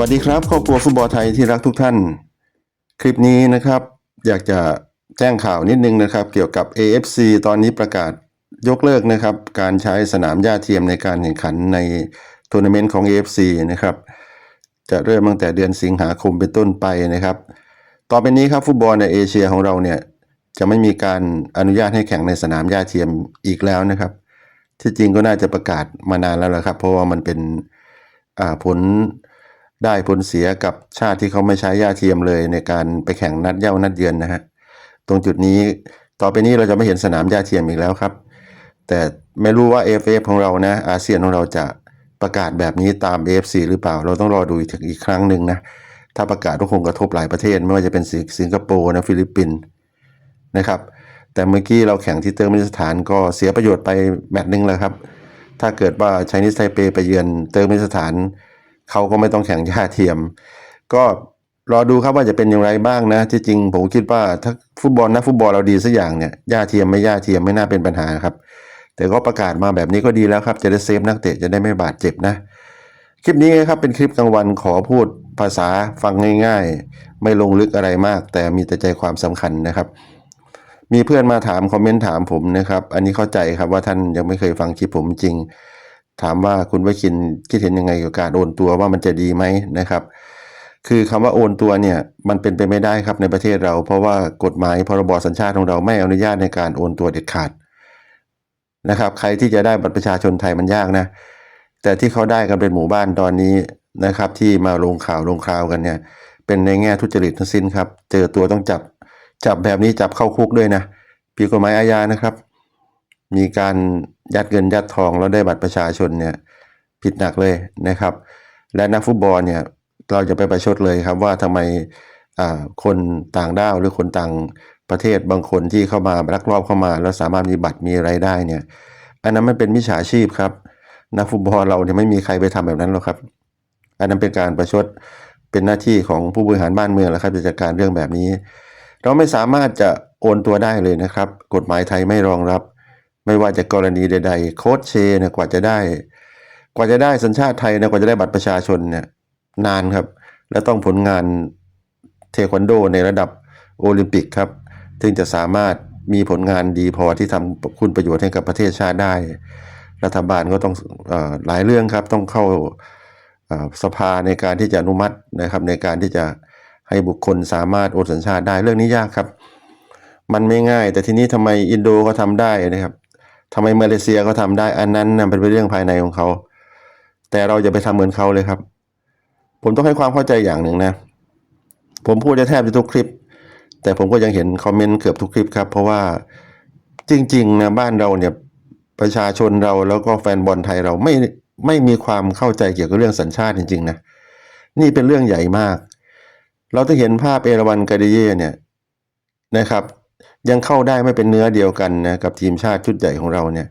วัสดีครับครอบครัวฟุตบอลไทยที่รักทุกท่าน คลิปนี้นะครับ อยากจะแจ้งข่าวนิดนึงนะครับ เกี่ยวกับ AFC ตอนนี้ประกาศยกเลิกนะครับ การใช้สนามหญ้าเทียมในการแข่งขันในทัวร์นาเมนต์ของ AFC นะครับ จะเริ่มตั้งแต่เดือนสิงหาคมเป็นต้นไปนะครับ ต่อไปนี้ครับฟุตบอลในเอเชียของเราเนี่ยจะไม่มีการอนุญาตให้แข่งในสนามหญ้าเทียมอีกแล้วนะครับ ที่จริงก็น่าจะประกาศมานานแล้วละครับ เพราะว่ามันเป็นผล ได้ผลเสียกับชาติที่เขาไม่ใช้หญ้าเทียมเลยในการไปแข่งนัดเย้านัดเยือนนะฮะตรงจุดนี้ต่อไปนี้เราจะไม่เห็นสนามหญ้าเทียมอีกแล้วครับ แต่ไม่รู้ว่า AFF ของเรานะอาเซียนของเราจะประกาศแบบนี้ตาม AFC หรือเปล่า เราต้องรอดูอีกอีกครั้งหนึ่งนะถ้าประกาศก็คงกระทบหลายประเทศ ไม่ว่าจะเป็นสิสงคโปร์นะฟิลิปปินส์นะครับแต่เมื่อกี้เราแข่งที่เติร์กเมนิสถานก็เสียประโยชน์ไปแมตช์หนึงแล้วครับ ถ้าเกิดว่าไชนีสไทเปไปเยือนเติร์กเมนิสถาน เขาก็ไม่ต้องแข่งหญ้าเทียม ก็รอดูครับว่าจะเป็นอย่างไรบ้างนะที่จริงผมคิดว่าถ้าฟุตบอลนะฟุตบอลเราดีสักอย่างเนี่ยหญ้าเทียมไม่หญ้าเทียมไม่น่าเป็นปัญหาครับ แต่ก็ประกาศมาแบบนี้ก็ดีแล้วครับ จะได้เซฟนักเตะจะได้ไม่บาดเจ็บนะ คลิปนี้นะครับเป็นคลิปกลางวันขอพูดภาษาฟังง่าย ๆ ไม่ลงลึกอะไรมาก แต่มีแต่ใจความสำคัญนะครับ มีเพื่อนมาถามคอมเมนต์ถามผมนะครับ อันนี้เข้าใจครับว่าท่านยังไม่เคยฟังคลิปผมจริง ถามว่าคุณวชินคิดเห็นยังไงกับการโอนตัวว่ามันจะดีไหมนะครับ คือคำว่าโอนตัวเนี่ยมันเป็นไปไม่ได้ครับในประเทศเรา เพราะว่ากฎหมายพรบสัญชาติของเราไม่อนุญาตในการโอนตัวเด็ดขาดนะครับ ใครที่จะได้บัตรประชาชนไทยมันยากนะ แต่ที่เขาได้กันเป็นหมู่บ้านตอนนี้นะครับ ที่มาลงข่าวลงคราวกันเนี่ย เป็นในแง่ทุจริตทั้งสิ้นครับ เจอตัวต้องจับ จับแบบนี้จับเข้าคุกด้วยนะผิดกฎหมายอาญานะครับ มีการยัดเงินยัดทองแล้วได้บัตรประชาชนเนี่ยผิดหนักเลยนะครับ และนักฟุตบอลเนี่ยเราจะไปประชดเลยครับว่าทำไมอ่าคนต่างด้าวหรือคนต่างประเทศบางคนที่เข้ามาลักลอบเข้ามา แล้วสามารถมีบัตรมีไรายได้เนี่ยอันนั้นมันเป็นมิจฉาชีพครับนักฟุตบอลเราเนี่ยไม่มีใครไปทำแบบนั้นหรอกครับ อันนั้นเป็นการประชดเป็นหน้าที่ของผู้บริหารบ้านเมืองแล้วครับจะจัดการเรื่องแบบนี้ เราไม่สามารถจะโอนตัวได้เลยนะครับ กฎหมายไทยไม่รองรับ ไม่ว่าจะกรณีใด ๆ โค้ชเชเนี่ยกว่าจะได้ กว่าจะได้สัญชาติไทยนะกว่าจะได้บัตรประชาชนเนี่ยนานครับ และต้องผลงานเทควันโดในระดับโอลิมปิกครับถึงจะสามารถมีผลงานดีพอที่ทำคุณประโยชน์ให้กับประเทศชาติได้ รัฐบาลก็ต้องอหลายเรื่องครับต้องเข้าสภาในการที่จะอนุมัตินะครับ ในการที่จะให้บุคคลสามารถโอนสัญชาติได้เรื่องนี้ยากครับ มันไม่ง่าย แต่ทีนี้ทำไมอินโดเขาทำได้นะครับ ทำไมมาเลเซียเขาทำได้ อันนั้นนะเป็นเรื่องภายในของเขา แต่เราจะไปทำเหมือนเขาเลยครับ ผมต้องให้ความเข้าใจอย่างหนึ่งนะ ผมพูดจะแทบจะทุกคลิป แต่ผมก็ยังเห็นคอมเมนต์เกือบทุกคลิปครับ เพราะว่าจริงๆนะบ้านเราเนี่ยประชาชนเราแล้วก็แฟนบอลไทยเราไม่ไม่มีความเข้าใจเกี่ยวกับเรื่องสัญชาติจริงๆนะนี่เป็นเรื่องใหญ่มาก เราจะเห็นภาพเอราวันกาเดเย่เนี่ยนะครับ ยังเข้าได้ไม่เป็นเนื้อเดียวกันนะกับทีมชาติชุดใหญ่ของเราเนี่ย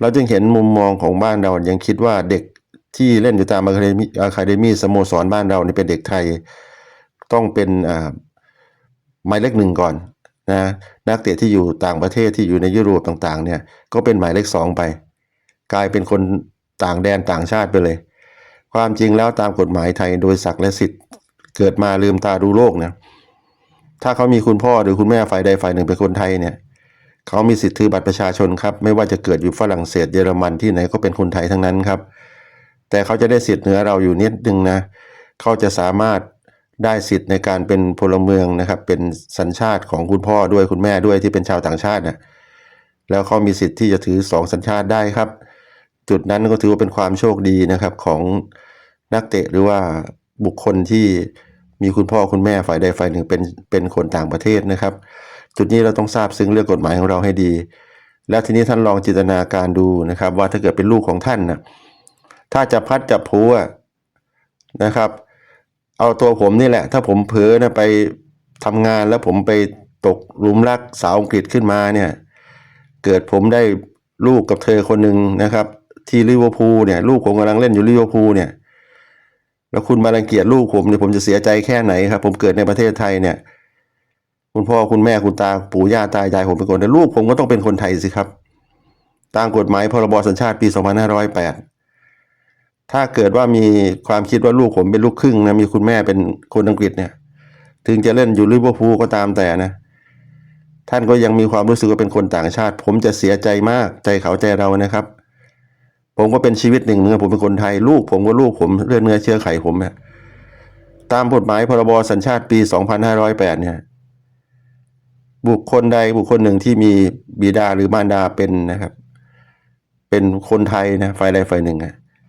เราจึงเห็นมุมมองของบ้านเรายังคิดว่าเด็กที่เล่นอยู่ตามอะคาเดมี่อะคาเดมี่สโมสรบ้านเรานี่เป็นเด็กไทย ต้องเป็นอ่าหมายเลขหนึ่งก่อนนะนักเตะที่อยู่ต่างประเทศที่อยู่ในยุโรปต่างๆ เนี่ยก็เป็นหมายเลขสองไป กลายเป็นคนต่างแดนต่างชาติไปเลย ความจริงแล้วตามกฎหมายไทยโดยศักดิ์และสิทธิ์ เกิดมาลืมตาดูโลกนะ ถ้าเขามีคุณพ่อหรือคุณแม่ฝ่ายใดฝ่ายหนึ่งเป็นคนไทยเนี่ยเขามีสิทธิ์ถือบัตรประชาชนครับ ไม่ว่าจะเกิดอยู่ฝรั่งเศสเยอรมันที่ไหนก็เป็นคนไทยทั้งนั้นครับ แต่เขาจะได้สิทธิ์เหนือเราอยู่นิดนึงนะเขาจะสามารถได้สิทธิ์ในการเป็นพลเมืองนะครับ เป็นสัญชาติของคุณพ่อด้วยคุณแม่ด้วยที่เป็นชาวต่างชาตินะแล้วเขามีสิทธิ์ที่จะถือสองสัญชาติได้ครับ จุดนั้นก็ถือว่าเป็นความโชคดีนะครับของนักเตะหรือว่าบุคคลที่ มีคุณพ่อคุณแม่ฝ่ายใดฝ่ายหนึ่งเป็นเป็นคนต่างประเทศนะครับ จุดนี้เราต้องทราบซึ้งเรื่องกฎหมายของเราให้ดี แล้วทีนี้ท่านลองจินตนาการดูนะครับ ว่าถ้าเกิดเป็นลูกของท่านนะถ้าจะพัดจับผูอะนะครับ เอาตัวผมนี่แหละ ถ้าผมเผลอนะไปทำงานแล้วผมไปตกลุมรักสาวอังกฤษขึ้นมาเนี่ย เกิดผมได้ลูกกับเธอคนหนึ่งนะครับ ที่ลิเวอร์พูลเนี่ย ลูกผมกำลังเล่นอยู่ลิเวอร์พูลเนี่ย แล้วคุณมารังเกียจลูกผมเนี่ยผมจะเสียใจแค่ไหนครับ ผมเกิดในประเทศไทยเนี่ย คุณพ่อคุณแม่คุณตาปู่ย่าตายายผมเป็นคนแต่ลูกผมก็ต้องเป็นคนไทยสิครับ ตามกฎหมายพรบสัญชาติปี 2508 ถ้าเกิดว่ามีความคิดว่าลูกผมเป็นลูกครึ่งนะมีคุณแม่เป็นคนอังกฤษเนี่ย ถึงจะเล่นอยู่ลิเวอร์พูลก็ตามแต่นะ ท่านก็ยังมีความรู้สึกว่าเป็นคนต่างชาติ ผมจะเสียใจมากใจเขาใจเรานะครับ ผมก็เป็นชีวิตหนึ่งเนื้อผมเป็นคนไทยลูก ผมก็ลูกผมเลือดเนื้อเชื้อไขผมเนี่ยตามกฎหมายพรบสัญชาติปี 2508 เนี่ย บุคคลใดบุคคลหนึ่งที่มีบิดาหรือมารดาเป็นนะครับ เป็นคนไทยนะฝ่ายใดฝ่ายหนึ่ง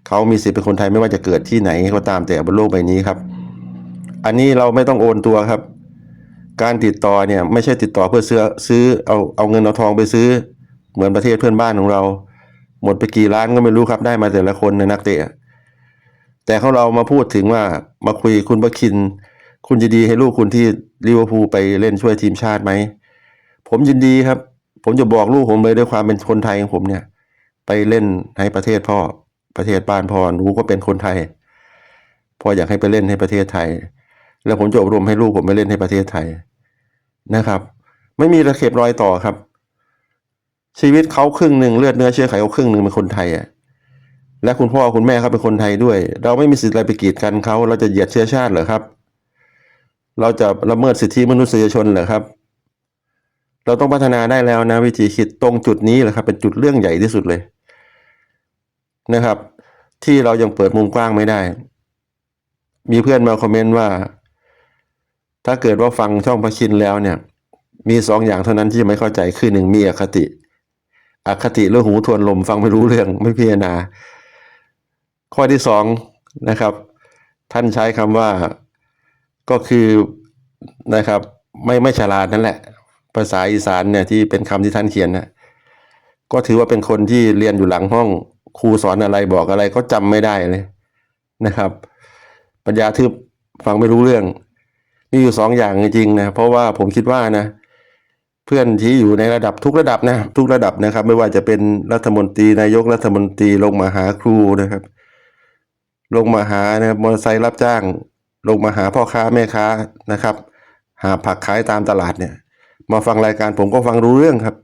เขามีสิทธิ์เป็นคนไทยไม่ว่าจะเกิดที่ไหนก็ตามแต่บนโลกใบนี้ครับ อันนี้เราไม่ต้องโอนตัวครับ การติดต่อเนี่ย ไม่ใช่ติดต่อเพื่อซื้อซื้อเอาเอาเงินเอาทองไปซื้อ เหมือนประเทศเพื่อนบ้านของเรา หมดไปกี่ล้านก็ไม่รู้ครับได้มาแต่ละคนในนักเตะ แต่เขาเรามาพูดถึงว่ามาคุยคุณประคิน คุณจะดีให้ลูกคุณที่ลิเวอร์พูลไปเล่นช่วยทีมชาติไหม ผมยินดีครับ ผมจะบอกลูกผมเลยด้วยความเป็นคนไทยของผมเนี่ย ไปเล่นให้ประเทศพ่อประเทศบ้านพ่อหนูก็เป็นคนไทยพ่ออยากให้ไปเล่นให้ประเทศไทย แล้วผมจะอบรมให้ลูกผมไปเล่นให้ประเทศไทยนะครับ ไม่มีระเข็บรอยต่อครับ ชีวิตเขาครึ่งหนึ่งเลือดเนื้อเชื้อไขเขาครึ่งหนึ่งเป็นคนไทยอะและคุณพ่อคุณแม่เขาเป็นคนไทยด้วย เราไม่มีสิทธิ์อะไรไปกีดกันเขาเราจะเหยียดเชื้อชาติเหรอครับ เราจะละเมิดสิทธิมนุษยชนเหรอครับ เราต้องพัฒนาได้แล้วนะ วิธีคิดตรงจุดนี้แหละครับ เป็นจุดเรื่องใหญ่ที่สุดเลยนะครับ ที่เรายังเปิดมุมกว้างไม่ได้ มีเพื่อนมาคอมเมนต์ว่า ถ้าเกิดว่าฟังช่องพระคินแล้วเนี่ย มีสองอย่างเท่านั้นที่ไม่เข้าใจคือหนึ่งมีอคติ อคติเรื่องหูทวนลมฟังไม่รู้เรื่องไม่พิจารณา ข้อที่สองนะครับ ท่านใช้คำว่าก็คือนะครับไม่ไม่ฉลาดนั่นแหละ ภาษาอีสานเนี่ยที่เป็นคำที่ท่านเขียนนะก็ถือว่าเป็นคนที่เรียนอยู่หลังห้องครูสอนอะไรบอกอะไรก็จำไม่ได้เลยนะครับ ปัญญาทึบฟังไม่รู้เรื่องมีอยู่สองอย่างจริงๆนะเพราะว่าผมคิดว่านะ เพื่อนที่อยู่ในระดับทุกระดับนะทุกระดับนะครับ ไม่ว่าจะเป็นรัฐมนตรีนายกรัฐมนตรีลงมาหาครูนะครับ ลงมาหานะครับมอเตอร์ไซค์รับจ้าง ลงมาหาพ่อค้าแม่ค้านะครับ หาผักขายตามตลาดเนี่ย มาฟังรายการผมก็ฟังรู้เรื่องครับ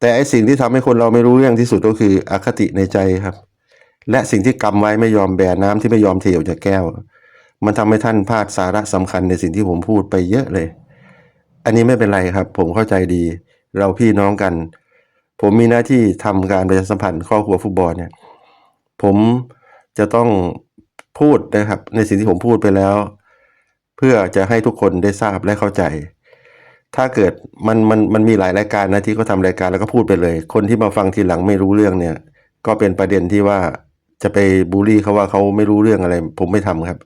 แต่ไอสิ่งที่ทำให้คนเราไม่รู้เรื่องที่สุดก็คืออคติในใจครับ และสิ่งที่กำไว้ไม่ยอมแบน้ำที่ไม่ยอมเทออกจากแก้ว มันทำให้ท่านพลาดสาระสำคัญในสิ่งที่ผมพูดไปเยอะเลย อันนี้ไม่เป็นไรครับ ผมเข้าใจดี เราพี่น้องกัน ผมมีหน้าที่ทำการประชาสัมพันธ์ครอบครัวฟุตบอลเนี่ย ผมจะต้องพูดนะครับ ในสิ่งที่ผมพูดไปแล้ว เพื่อจะให้ทุกคนได้ทราบและเข้าใจ ถ้าเกิดมันมันมันมีหลายรายการนะที่เขาทำรายการแล้วก็พูดไปเลย คนที่มาฟังทีหลังไม่รู้เรื่องเนี่ย ก็เป็นประเด็นที่ว่าจะไปบูลลี่เขาว่าเขาไม่รู้เรื่องอะไร ผมไม่ทำครับ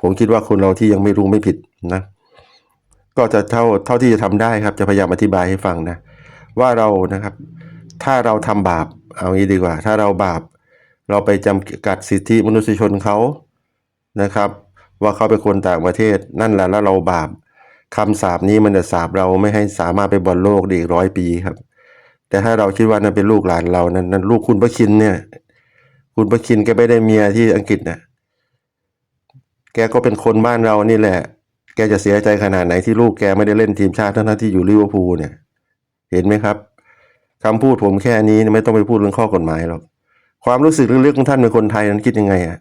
ผมคิดว่าคนเราที่ยังไม่รู้ไม่ผิดนะ ก็จะเท่าเท่าที่จะทำได้ครับ จะพยายามอธิบายให้ฟังนะว่าเรานะครับ ถ้าเราทำบาปเอางี้ดีกว่า ถ้าเราบาป เราไปจำกัดสิทธิมนุษยชนเขานะครับ ว่าเขาเป็นคนต่างประเทศ นั่นแหละแล้วเราบาปคำสาปนี้มันจะสาปเราไม่ให้สามารถไปบอลโลกได้อีกร้อยปีครับ แต่ถ้าเราคิดว่านั่นเป็นลูกหลานเรานั้นนั้นลูกคุณพระคินเนี่ย คุณพระคินแกไม่ได้เมียที่อังกฤษนะแกก็เป็นคนบ้านเรานี่แหละ แกจะเสียใจขนาดไหนที่ลูกแกไม่ได้เล่นทีมชาติทั้งที่อยู่ลิเวอร์พูลเนี่ย เห็นไหมครับคำพูดผมแค่นี้ไม่ต้องไปพูดเรื่องข้อกฎหมายหรอกความรู้สึกลึกๆของท่านเป็นคนไทยนั้นคิดยังไงอะ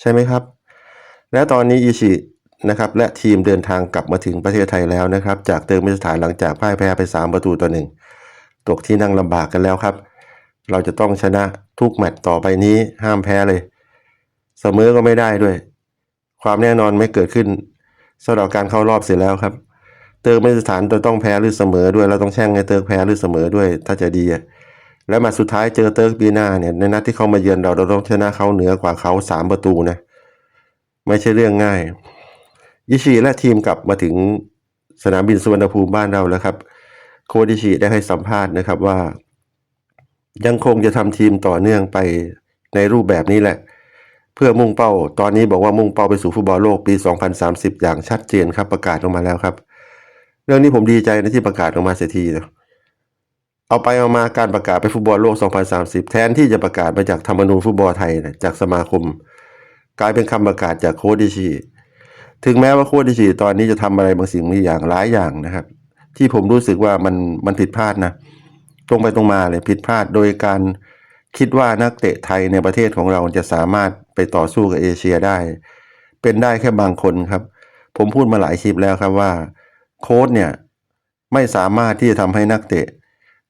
ใช่ไหมครับ และตอนนี้อิชินะครับและทีมเดินทางกลับมาถึงประเทศไทยแล้วนะครับ จากเติมมิสถานหลังจากพ่ายแพ้ไป 3 ประตูต่อหนึ่งตกที่นั่งลำบากกันแล้วครับ เราจะต้องชนะทุกแมตตช์ต่อไปนี้ห้ามแพ้เลย เสมอก็ไม่ได้ด้วย ความแน่นอนไม่เกิดขึ้น สำหรับการเข้ารอบเสร็จแล้วครับ เติร์กไม่สถานจะต้องแพ้หรือเสมอด้วยเราต้องแช่งให้เติร์กแพ้หรือเสมอด้วย ถ้าจะดีแล้วมาสุดท้ายเจอเติร์กปีหน้าเนี่ยในนัดที่เขามาเยือนเราเราต้องชนะเขาเหนือกว่าเขาสามประตูนะไม่ใช่เรื่องง่ายยิชิและทีมกลับมาถึงสนามบินสุวรรณภูมิบ้านเราแล้วครับ โค้ชยิชิได้ให้สัมภาษณ์นะครับว่า ยังคงจะทำทีมต่อเนื่องไปในรูปแบบนี้แหละ เพื่อมุ่งเป้า ตอนนี้บอกว่ามุ่งเป้าไปสู่ฟุตบอลโลกปี 2030 อย่างชัดเจนครับประกาศออกมาแล้วครับ เรื่องนี้ผมดีใจนะที่ประกาศออกมาเสียทีนะเอาไปเอามาการประกาศไปฟุตบอลโลก 2030 แทนที่จะประกาศมาจากธรรมนูญฟุตบอลไทยนะจากสมาคม กลายเป็นคำประกาศจากโค้ชดิชีถึงแม้ว่าโค้ชดิชีตอนนี้จะทำอะไรบางสิ่งบางอย่างหลายอย่างนะครับ ที่ผมรู้สึกว่ามันมันผิดพลาดนะตรงไปตรงมาเลยผิดพลาดโดยการ คิดว่านักเตะไทยในประเทศของเราจะสามารถไปต่อสู้กับเอเชียได้ เป็นได้แค่บางคนครับ ผมพูดมาหลายคลิปแล้วครับว่า โค้ชเนี่ยไม่สามารถที่จะทำให้นักเตะ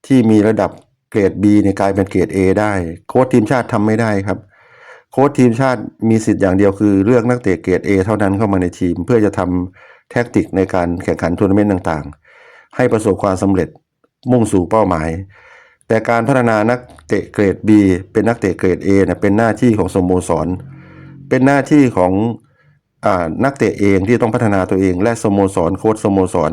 ที่มีระดับเกรด B เนี่ยกลายเป็นเกรด A ได้ โค้ชทีมชาติทำไม่ได้ครับโค้ชทีมชาติมีสิทธิ์อย่างเดียวคือเลือกนักเตะเกรด A เท่านั้นเข้ามาในทีม เพื่อจะทำแท็กติกในการแข่งขันทัวร์นาเมนต์ต่างๆ ให้ประสบความสำเร็จมุ่งสู่เป้าหมาย แต่การพัฒนานักเตะเกรด B เป็นนักเตะเกรด A เนี่ยเป็นหน้าที่ของสโมสร เป็นหน้าที่ของอนักเตะเองที่ต้องพัฒนาตัวเอง และสโมสรโค้ชสโมสร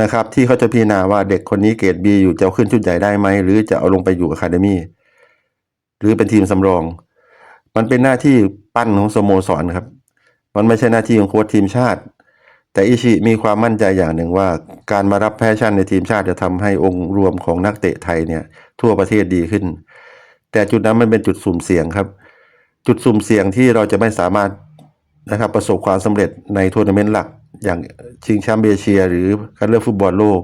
นะครับที่เขาจะพิจารณาว่าเด็กคนนี้เกรด B อยู่จะขึ้นชุดใหญ่ได้ไหมหรือจะเอาลงไปอยู่อะคาเดมี่หรือเป็นทีมสำรอง มันเป็นหน้าที่ปั้นของสโมสรครับ มันไม่ใช่หน้าที่ของโค้ชทีมชาติ แต่อิชิมีความมั่นใจอย่างหนึ่งว่า การมารับแพชชั่นในทีมชาติจะทำให้องค์รวมของนักเตะไทยเนี่ย ทั่วประเทศดีขึ้น แต่จุดนั้นมันเป็นจุดสุ่มเสี่ยงครับ จุดสุ่มเสี่ยงที่เราจะไม่สามารถนะครับประสบความสำเร็จในทัวร์นาเมนต์หลัก อย่างชิงแชมป์เอเชีย หรือการเลือกฟุตบอลโลก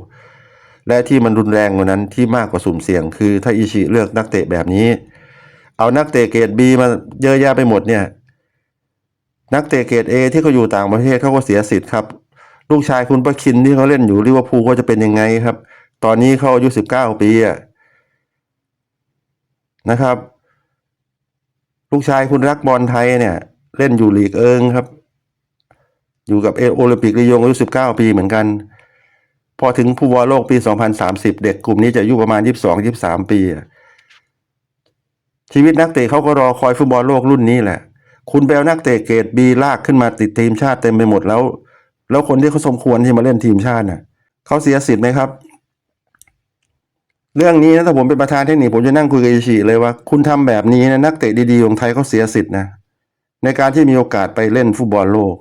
และที่มันรุนแรงกว่านั้นที่มากกว่าสุ่มเสี่ยง คือถ้าอิชิเลือกนักเตะแบบนี้ เอานักเตะเกรดบีมาเยอะแยะไปหมดเนี่ยนักเตะเกรดเอที่เขาอยู่ต่างประเทศเขาก็เสียสิทธิ์ครับ ลูกชายคุณประคินที่เขาเล่นอยู่ลิเวอร์พูลก็จะเป็นยังไงครับ ตอนนี้เขาอายุสิบเก้าปีอะนะครับ ลูกชายคุณรักบอลไทยเนี่ย เล่นอยู่ลีกเอิงครับ อยู่กับเอโอลิมปิกลียงอายุสิบเก้าปีเหมือนกัน พอถึงผู้วอลโลกปีสองพันสามสิบเด็กกลุ่มนี้จะอายุประมาณยี่สิบสองยี่สิบสามปีชีวิตนักเตะเขาก็รอคอยฟุตบอลโลกรุ่นนี้แหละ คุณไปเอานักเตะเกรดบีลากขึ้นมาติดทีมชาติเต็มไปหมดแล้ว แล้วคนที่เขาสมควรที่มาเล่นทีมชาติน่ะเขาเสียสิทธิ์ไหมครับ เรื่องนี้นะถ้าผมเป็นประธานเทคนิคผมจะนั่งคุยกับอิชิเลยว่า คุณทำแบบนี้นะนักเตะดีๆของไทยเขาเสียสิทธิ์นะในการที่มีโอกาสไปเล่นฟุตบอลโลก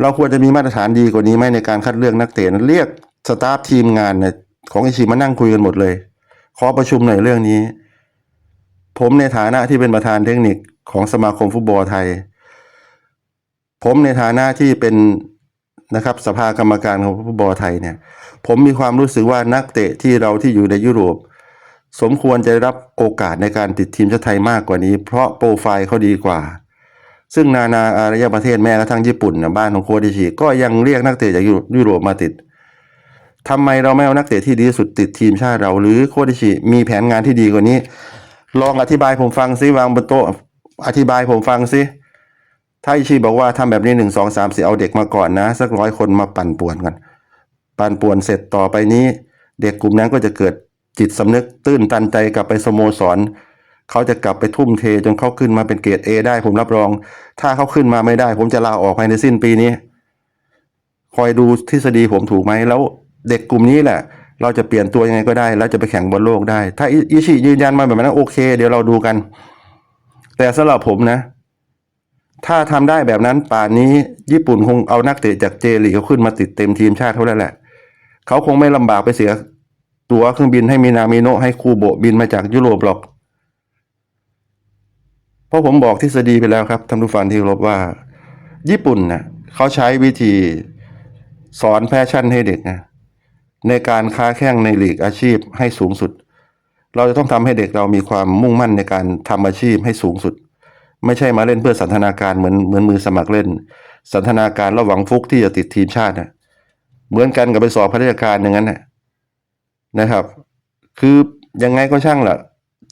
เราควรจะมีมาตรฐานดีกว่านี้ไหมในการคัดเลือกนักเตะนะเรียกสตาฟทีมงานเนี่ยของอิชิมานั่งคุยกันหมดเลย ขอประชุมหน่อยเรื่องนี้ ผมในฐานะที่เป็นประธานเทคนิคของสมาคมฟุตบอลไทย ผมในฐานะที่เป็นนะครับสภากรรมการของฟุตบอลไทยเนี่ย ผมมีความรู้สึกว่านักเตะที่เราที่อยู่ในยุโรป สมควรจะได้รับโอกาสในการติดทีมชาติไทยมากกว่านี้ เพราะโปรไฟล์เขาดีกว่า ซึ่งนานาอารยประเทศแม้กระทั่งญี่ปุ่นนะบ้านของโคดิชิก็ยังเรียกนักเตะจากยุโรปมาติดทำไมเราไม่เอานักเตะที่ดีสุดติดทีมชาติเรา หรือโคดิชิมีแผนงานที่ดีกว่านี้ ลองอธิบายผมฟังซิวางบนโต๊ะอธิบายผมฟังซิ ถ้าอิชิบอกว่าทำแบบนี้หนึ่งสองสามสี่เอาเด็กมาก่อนนะ สักร้อยคนมาปั่นป่วนกันปั่นป่วนเสร็จต่อไปนี้ เด็กกลุ่มนั้นก็จะเกิดจิตสำนึกตื้นตันใจกลับไปสโมสรเขาจะกลับไปทุ่มเทจนเขาขึ้นมาเป็นเกรดเอได้ผมรับรอง ถ้าเขาขึ้นมาไม่ได้ ผมจะลาออกภายในสิ้นปีนี้ คอยดูทฤษฎีผมถูกไหมแล้วเด็กกลุ่มนี้แหละ เราจะเปลี่ยนตัวยังไงก็ได้ แล้วจะไปแข่งบอลโลกได้ ถ้าอิชิยืนยันมาแบบนั้นโอเค เดี๋ยวเราดูกัน แต่สำหรับผมนะ ถ้าทำได้แบบนั้นป่านนี้ญี่ปุ่นคงเอานักเตะจากเจลีกเขาขึ้นมาติดเต็มทีมชาติเขาแล้วแหละ เขาคงไม่ลำบากไปเสียตั๋วเครื่องบินให้มินามิโนะให้คูโบบินมาจากยุโรปหรอก เพราะผมบอกทฤษฎีไปแล้วครับท่านผู้ฟังที่รบว่า ญี่ปุ่นนะเขาใช้วิธีสอนแพชชั่นให้เด็กนะในการค้าแข่งในหลีกอาชีพให้สูงสุด เราจะต้องทำให้เด็กเรามีความมุ่งมั่นในการทำอาชีพให้สูงสุด ไม่ใช่มาเล่นเพื่อสันทนาการเหมือนเหมือนมือสมัครเล่น สันทนาการระหวังฟุกที่จะติดทีมชาตินะเหมือนกันกับไปสอบพัฒนาการอย่างนั้นนะนะครับ คือยังไงก็ช่างล่ะ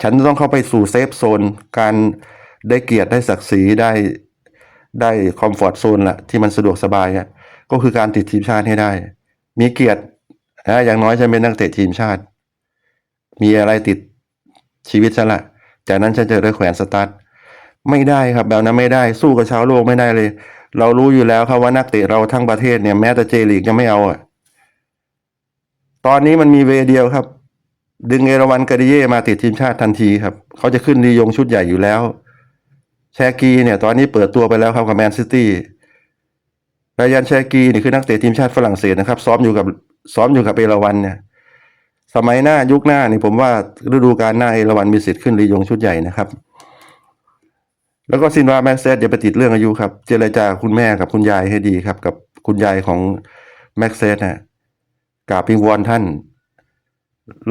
ฉันต้องเข้าไปสู่เซฟโซน การได้เกียรติได้ศักดิ์ศรีได้ได้คอมฟอร์ตโซนละที่มันสะดวกสบายอะก็คือการติดทีมชาติให้ได้ มีเกียรตินะอย่างน้อยจะเป็นนักเตะทีมชาติ มีอะไรติดชีวิตฉันละจากนั้นฉันจะได้แขวนสตาร์ท ไม่ได้ครับแบบนั้นไม่ได้สู้กับชาวโลกไม่ได้เลย เรารู้อยู่แล้วครับว่านักเตะเราทั้งประเทศเนี่ยแม้แต่เจลีกยังไม่เอาอะตอนนี้มันมีเวเดียวครับ ดึงเอราวันกาดิเย่มาติดทีมชาติทันทีครับ เขาจะขึ้นลียงชุดใหญ่อยู่แล้ว แชกีเนี่ยตอนนี้เปิดตัวไปแล้วครับกับแมนซิตี้รยันแชกีนี่คือนักเตะทีมชาติฝรั่งเศสนะครับ ซ้อมอยู่กับซ้อมอยู่กับเอราวันเนี่ยสมัยหน้ายุคหน้านี่ผมว่าฤดูกาลหน้าเอราวันมีสิทธิ์ขึ้นลียงชุดใหญ่นะครับ แล้วก็ซินวาแม็กเซสอย่าไปติดเรื่องอายุครับ เจรจาคุณแม่กับคุณยายให้ดีครับ กับคุณยายของแม็กเซสนะกาบพิงวอนท่าน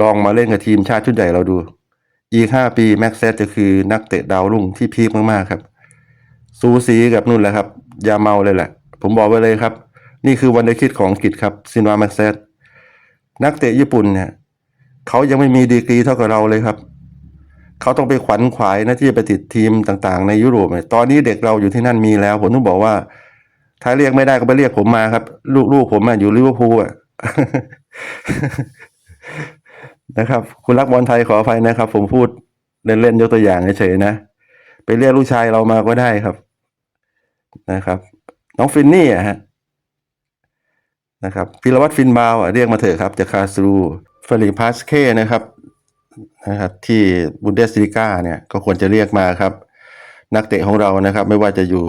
ลองมาเล่นกับทีมชาติชุดใหญ่เราดู อีก5ปีแม็กเซตจะคือนักเตะดาวรุ่งที่พีคมากๆครับ สูสีกับนู่นแหละครับยาเมาเลยแหละ ผมบอกไว้เลยครับ นี่คือวันเดคิดของอังกฤษครับซินวาแม็กเซตนักเตะญี่ปุ่นเนี่ยเขายังไม่มีดีกรีเท่ากับเราเลยครับ เขาต้องไปขวัญขวายนะที่จะไปติดทีมต่างๆ ในยุโรปเนี่ยตอนนี้เด็กเราอยู่ที่นั่นมีแล้ว ผมต้องบอกว่า ถ้าเรียกไม่ได้ก็ไปเรียกผมมาครับ ลูกๆผมอะอยู่ลิเวอร์พูลอะนะครับ คุณรักบอลไทยขออภัยนะครับ ผมพูดเล่นๆยกตัวอย่างเฉยๆนะไปเรียกลูกชายเรามาก็ได้ครับนะครับ น้องฟินนี่อะฮะนะครับพิรวัตรฟินบาวอะเรียกมาเถอะครับจากคาสรูฟลิพาสเคนะครับ นะครับที่บุนเดสลีกาเนี่ยก็ควรจะเรียกมาครับ นักเตะของเรานะครับ ไม่ว่าจะอยู่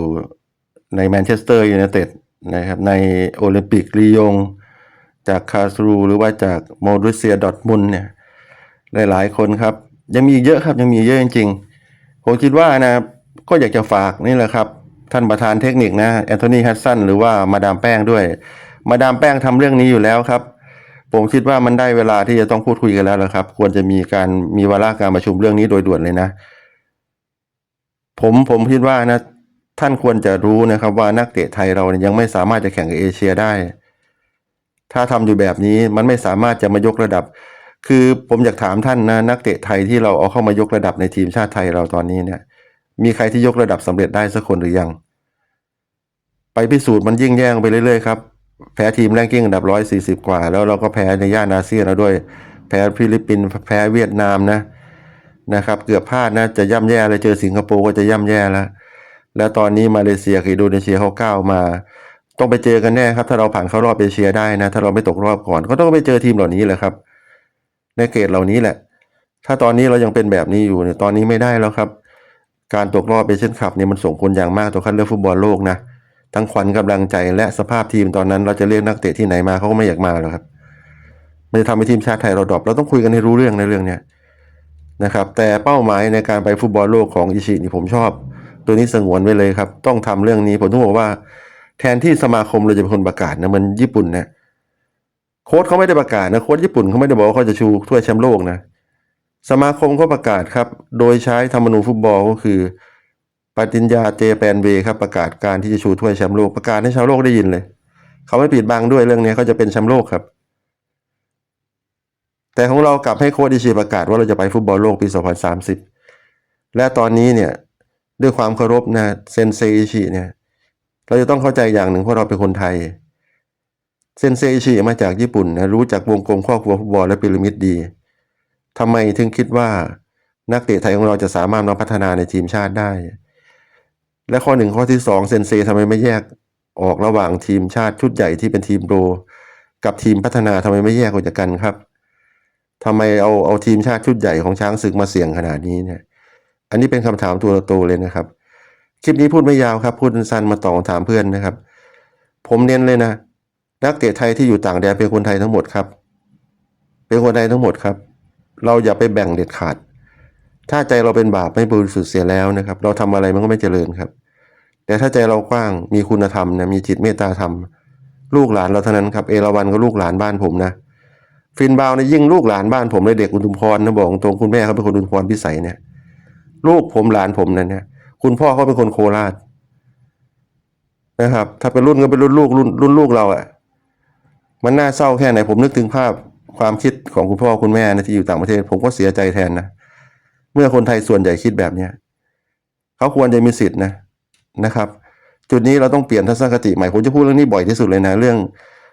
ในแมนเชสเตอร์ยูไนเต็ดนะครับในโอลิมปิกลียง จากคาสรูหรือว่าจากโมริเซียดอทมุนเนี่ยหลายๆคนครับ ยังมีเยอะครับยังมีเยอะจริงๆ ผมคิดว่านะก็อยากจะฝากนี่แหละครับ ท่านประธานเทคนิคนะแอนโทนีฮัตสันหรือว่ามาดามแป้งด้วย มาดามแป้งทำเรื่องนี้อยู่แล้วครับ ผมคิดว่ามันได้เวลาที่จะต้องพูดคุยกันแล้วละครับ ควรจะมีการมีวาระการประชุมเรื่องนี้โดยด่วนเลยนะ ผมผมคิดว่านะ ท่านควรจะรู้นะครับ ว่านักเตะไทยเราเนี่ยยังไม่สามารถจะแข่งกับเอเชียได้ ถ้าทำอยู่แบบนี้มันไม่สามารถจะมายกระดับ คือผมอยากถามท่านนะนักเตะไทยที่เราเอาเข้ามายกระดับในทีมชาติไทยเราตอนนี้เนี่ย มีใครที่ยกระดับสำเร็จได้สักคนหรือยัง ไปพิสูจน์มันยิ่งแย่งไปเรื่อยๆครับ แพ้ทีมแรงกิ้งอันดับร้อยสี่สิบกว่า แล้วเราก็แพ้ในย่านอาเซียนแล้วด้วย แพ้ฟิลิปปินส์แพ้เวียดนามนะนะครับ เกือบพลาดนะจะย่ำแย่เลยเจอสิงคโปร์ก็จะย่ำแย่แล้ว แล้วตอนนี้มาเลเซียกับอินโดนีเซียเขาก้าวมา ต้องไปเจอกันแน่ครับ ถ้าเราผ่านเข้ารอบเอเชียได้นะ ถ้าเราไม่ตกรอบก่อน ก็ต้องไปเจอทีมเหล่านี้แหละครับ ในเกรดเหล่านี้แหละ ถ้าตอนนี้เรายังเป็นแบบนี้อยู่เนี่ยตอนนี้ไม่ได้แล้วครับ การตกรอบเอเชียนคัพเนี่ยมันส่งผลอย่างมากต่อคัดเลือกฟุตบอลโลกนะ ทั้งขวัญกำลังใจและสภาพทีมตอนนั้น เราจะเรียกนักเตะที่ไหนมาเขาก็ไม่อยากมาหรอกครับมันจะทำให้ทีมชาติไทยเราดรอปเราต้องคุยกันให้รู้เรื่องในเรื่องเนี้ยนะครับ แต่เป้าหมายในการไปฟุตบอลโลกของอิชินี่ผมชอบ ตัวนี้สงวนไว้เลยครับ ต้องทำเรื่องนี้ผมต้องบอกว่า แทนที่สมาคมเราจะเป็นคนประกาศนะมันญี่ปุ่นนะโค้ชเขาไม่ได้ประกาศนะโค้ชญี่ปุ่นเขาไม่ได้บอกว่าเขาจะชูถ้วยแชมป์โลกนะสมาคมเขาประกาศครับ โดยใช้ธรรมนูญฟุตบอลก็คือ ปฏิญญาเจแปนเวครับประกาศการที่จะชูถ้วยแชมป์โลกประกาศให้ชาวโลกได้ยินเลย เขาไม่ปิดบังด้วยเรื่องนี้เขาจะเป็นแชมป์โลกครับ แต่ของเรากลับให้โค้ชอิชิประกาศว่าเราจะไปฟุตบอลโลกปี 2030 และตอนนี้เนี่ยด้วยความเคารพนะเซนเซอิชิเนี่ยเราจะต้องเข้าใจอย่างหนึ่งเพราะเราเป็นคนไทย เซนเซอิชิมาจากญี่ปุ่นนะรู้จักวงกลมครอบครัวฟุตบอลและพีระมิดดีทำไมถึงคิดว่านักเตะไทยของเราจะสามารถมาพัฒนาในทีมชาติได้ และข้อหนึ่งข้อที่สองเซนเซทำไมไม่แยกออกระหว่างทีมชาติชุดใหญ่ที่เป็นทีมโปรกับทีมพัฒนาทำไมไม่แยกออกจากกันครับทำไมเอาเอาทีมชาติชุดใหญ่ของช้างศึกมาเสี่ยงขนาดนี้เนี่ย อันนี้เป็นคำถามตัวโตเลยนะครับ คลิปนี้พูดไม่ยาวครับ พูดสั้นมาตอบคำถามเพื่อนนะครับ ผมเน้นเลยนะ นักเตะไทยที่อยู่ต่างแดนเป็นคนไทยทั้งหมดครับ เป็นคนไทยทั้งหมดครับ เราอย่าไปแบ่งเด็ดขาด ถ้าใจเราเป็นบาปไม่บริสุทธิ์เสียแล้วนะครับ เราทำอะไรมันก็ไม่เจริญครับ แต่ถ้าใจเรากว้างมีคุณธรรมนะมีจิตเมตตาธรรม ลูกหลานเราเท่านั้นครับเอราวันก็ลูกหลานบ้านผมนะฟินบาวเนี่ยยิ่งลูกหลานบ้านผมเลยเด็กอุทุมพรนะบอกตรงคุณแม่เขาเป็นคนอุทุมพรพิสัยเนี่ยลูกผมหลานผมนั่นเนี่ยคุณพ่อเขาเป็นคนโคราชนะครับ ถ้าเป็นรุ่นก็เป็นรุ่นลูกรุ่นรุ่นลูกเราอะ่ะมันน่าเศร้าแค่ไหนผมนึกถึงภาพความคิดของคุณพ่อคุณแม่นะที่อยู่ต่างประเทศ ผมก็เสียใจแทนนะ เมื่อคนไทยส่วนใหญ่คิดแบบเนี้ยเขาควรจะมีสิทธิ์นะนะครับ จุดนี้เราต้องเปลี่ยนทัศนคติใหม่ผมจะพูดเรื่องนี้บ่อยที่สุดเลยนะ เรื่อง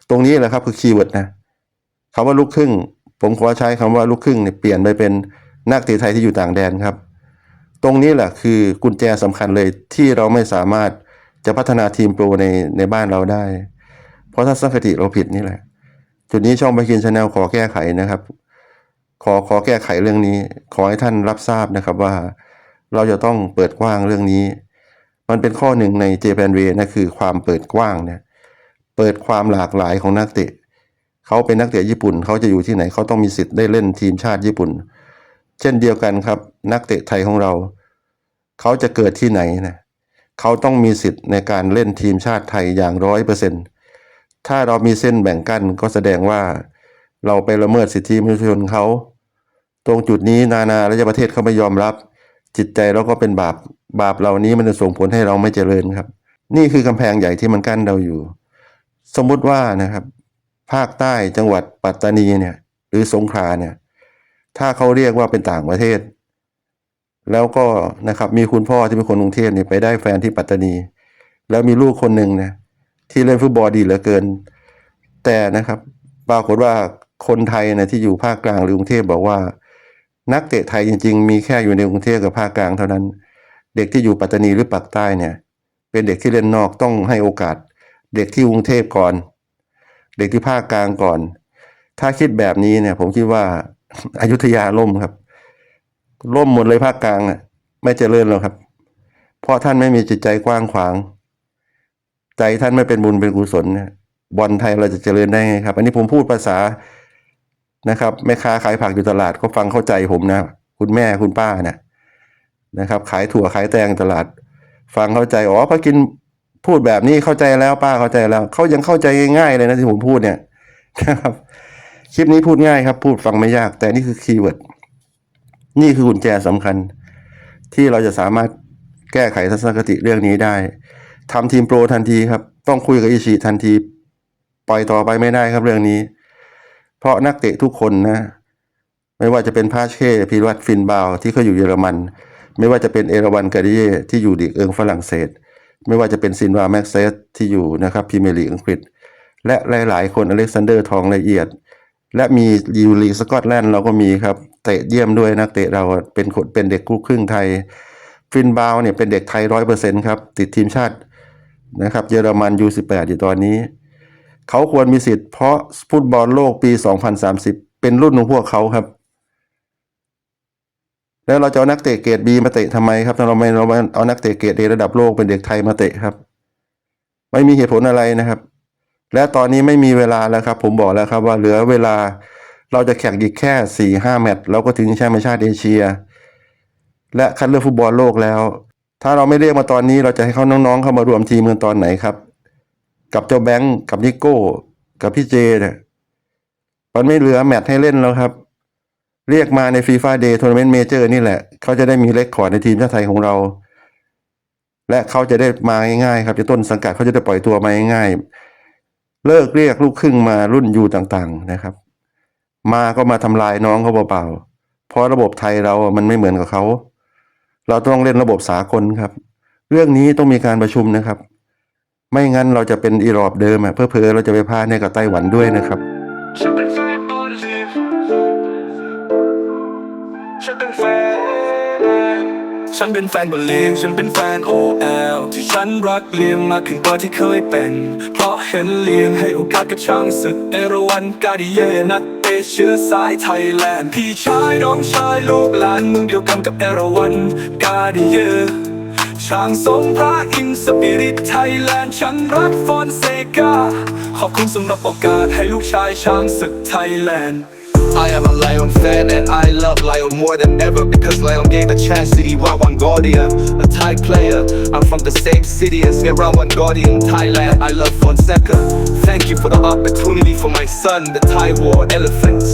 ตรงนี้แหละครับคือคีย์เวิร์ดนะคำว่าลูกครึ่ง ผมขอใช้คำว่าลูกครึ่งเนี่ยเปลี่ยนไปเป็นนักเตะไทยที่อยู่ต่างแดนครับ ตรงนี้แหละคือกุญแจสำคัญเลยที่เราไม่สามารถจะพัฒนาทีมโปรในในบ้านเราได้ เพราะทัศนคติเราผิดนี่แหละ จุดนี้ช่องไปกินชาแนลขอแก้ไขนะครับ ขอขอแก้ไขเรื่องนี้ ขอให้ท่านรับทราบนะครับว่าเราจะต้องเปิดกว้างเรื่องนี้ มันเป็นข้อหนึ่งในเจแปนเวนะคือความเปิดกว้างเนี่ยเปิดความหลากหลายของนักเตะเขาเป็นนักเตะญี่ปุ่นเขาจะอยู่ที่ไหนเขาต้องมีสิทธิ์ได้เล่นทีมชาติญี่ปุ่น เช่นเดียวกันครับ นักเตะไทยของเราเขาจะเกิดที่ไหนนะเขาต้องมีสิทธิ์ในการเล่นทีมชาติไทยอย่างร้อยเปอร์เซ็นถ้าเรามีเส้นแบ่งกั้นก็แสดงว่าเราไปละเมิดสิทธิมนุษยชนเขา ตรงจุดนี้นานาระยะประเทศเขาไม่ยอมรับ จิตใจเราก็เป็นบาปบาปเหล่านี้มันจะส่งผลให้เราไม่เจริญครับ นี่คือกำแพงใหญ่ที่มันกั้นเราอยู่ สมมุติว่านะครับ ภาคใต้จังหวัดปัตตานีเนี่ยหรือสงขลาเนี่ย ถ้าเขาเรียกว่าเป็นต่างประเทศ แล้วก็นะครับมีคุณพ่อที่เป็นคนกรุงเทพเนี่ยไปได้แฟนที่ปัตตานี แล้วมีลูกคนหนึ่งนะที่เล่นฟุตบอลดีเหลือเกิน แต่นะครับปรากฏว่าคนไทยนะที่อยู่ภาคกลางหรือกรุงเทพบอกว่า นักเตะไทยจริง ๆ มีแค่อยู่ในกรุงเทพกับภาคกลางเท่านั้น เด็กที่อยู่ปัตตานีหรือปากใต้เนี่ย เป็นเด็กที่เล่นนอกต้องให้โอกาส เด็กที่กรุงเทพก่อน เด็กที่ภาคกลางก่อน ถ้าคิดแบบนี้เนี่ย ผมคิดว่าอยุธยาล่มครับ ล่มหมดเลยภาคกลางอะ ไม่เจริญหรอกครับ เพราะท่านไม่มีจิตใจกว้างขวาง ใจท่านไม่เป็นบุญเป็นกุศลเนี่ยบอลไทยเราจะเจริญได้ไงครับ อันนี้ผมพูดภาษา นะครับแม่ค้าขายผักอยู่ตลาดก็ฟังเข้าใจผมนะ คุณแม่คุณป้านะนะครับ ขายถั่วขายแตงตลาด ฟังเข้าใจอ๋อเขากินพูดแบบนี้เข้าใจแล้วป้าเข้าใจแล้วเขายังเข้าใจง่ายๆเลยนะที่ผมพูดเนี่ยนะครับคลิปนี้พูดง่ายครับ พูดฟังไม่ยาก แต่นี่คือคีย์เวิร์ดนี่คือกุญแจสำคัญ ที่เราจะสามารถแก้ไขทัศนคติเรื่องนี้ได้ทำทีมโปรทันทีครับ ต้องคุยกับอิชิทันที ปล่อยต่อไปไม่ได้ครับเรื่องนี้ เพราะนักเตะทุกคนนะ ไม่ว่าจะเป็นพาเช่พีรวัตรฟินบาวที่เขาอยู่เยอรมัน ไม่ว่าจะเป็นเอราวันกาดิเยที่อยู่ดีกเอิงฝรั่งเศส ไม่ว่าจะเป็นซินวาแม็กเซสที่อยู่นะครับพรีเมียร์ลีกอังกฤษ และหลาย ๆ คนอเล็กซานเดอร์ทองละเอียด และมียูรีสกอตแลนด์เราก็มีครับเตะเยี่ยมด้วยนักเตะเราเป็นคนเป็นเด็กลูกครึ่งไทยฟินบาวเนี่ยเป็นเด็กไทยร้อยเปอร์เซ็นครับติดทีมชาตินะครับเยอรมันยูสิบแปดอยู่ตอนนี้ เขาควรมีสิทธิ์เพราะฟุตบอลโลกปี 2030 เป็นรุ่นของพวกเขาครับ แล้วเราจะเอานักเตะเกรดบีมาเตะทำไมครับเราไม่เราเอานักเตะเกรดเอระดับโลกเป็นเด็กไทยมาเตะครับ ไม่มีเหตุผลอะไรนะครับ และตอนนี้ไม่มีเวลาแล้วครับ ผมบอกแล้วครับว่าเหลือเวลาเราจะแข่งอีกแค่สี่ห้าแมตช์เราก็ถึงแชมป์ชาติเอเชีย และคัดเลือกฟุตบอลโลกแล้ว ถ้าเราไม่เรียกมาตอนนี้เราจะให้เขาน้องๆเข้ามารวมทีมกันตอนไหนครับ กับเจ้าแบงค์กับนิโก้ กับพี่เจเนี่ยมันไม่เหลือแมตช์ให้เล่นแล้วครับ เรียกมาในฟีฟ่าเดย์ทัวร์นาเมนต์เมเจอร์นี่แหละ เขาจะได้มีเลคคอร์ดในทีมชาติไทยของเรา และเขาจะได้มาง่ายๆครับจะต้นสังกัดเขาจะได้ปล่อยตัวมาง่ายๆเลิกเรียกลูกครึ่งมารุ่นยูต่างๆนะครับ มาก็มาทำลายน้องเขาเปล่าๆเพราะระบบไทยเรามันไม่เหมือนกับเขาเราต้องเล่นระบบสากลครับ เรื่องนี้ต้องมีการประชุมนะครับ ไม่งั้นเราจะเป็นอีรอบเดิมอะเพื่อเพอเราจะไปพลาดในกับไต้หวันด้วยนะครับ ฉันเป็นแฟนบอลลีฟฉันเป็นแฟนฉันเป็นแฟนบอลลีฟฉันเป็นแฟน OL ที่ฉันรักเลียงมากขึ้นกว่าที่เคยเป็น เพราะเห็นเลียงให้โอกาสกับช่างศึกเอราวันกาดิเยนักเตะเชื้อสายไทยแลนด์ พี่ชายน้องชายลูกหลานเมืองเดียวกันกับเอราวันกาดิเย ช่างทรงพระอินทร์สปิริตไทยแลนด์ฉันรักฟอนเซกา ขอบคุณสำหรับโอกาสให้ลูกชายช้างศึกไทยแลนด์ I am a Lion fan and I love Lion more than ever because Lion gave the chance to be one Guardian, a Thai player. I'm from the same city as one Guardian, Thailand. I love Fonseca. Thank you for the opportunity for my son, the Thai War Elephants.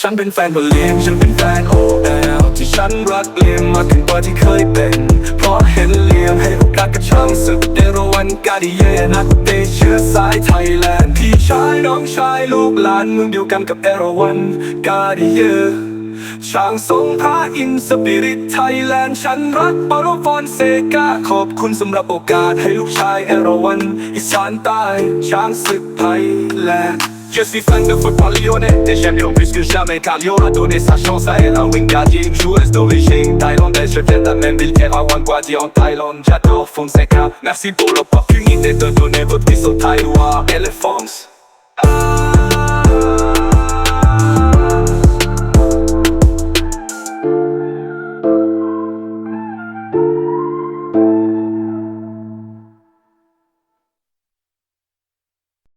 ฉันเป็นแฟนบอลลีฟฉันเป็นแฟน OL ที่ ฉันรักเลียงมากขึ้นกว่าที่เคยเป็น เพราะเห็นเลียงให้โอกาสกับช่างศึกเอราวันกาดิเยนักเตะเชื้อสายไทยแลนด์พี่ชายน้องชายลูกหลานเมืองเดียวกันกับเอราวันกาดิเยช่างทรงพระอินสปิริตไทยแลนด์ฉันรักปารฟอนเซกาขอบคุณสำหรับโอกาสให้ลูกชายเอราวันอีสานใต้ช้างศึกไทยแลนด์ Je suis fan de football lyonnais et j'aime Lyon plus que jamais. Car a donné sa chance à elle Un wing gardien, une joueuse d'origine thaïlandaise. Je viens de la même ville qu'Erawan Guadi en Thaïlande. J'adore Fonseca. Merci pour l'opportunité de donner votre fils au Thaïlois Elephants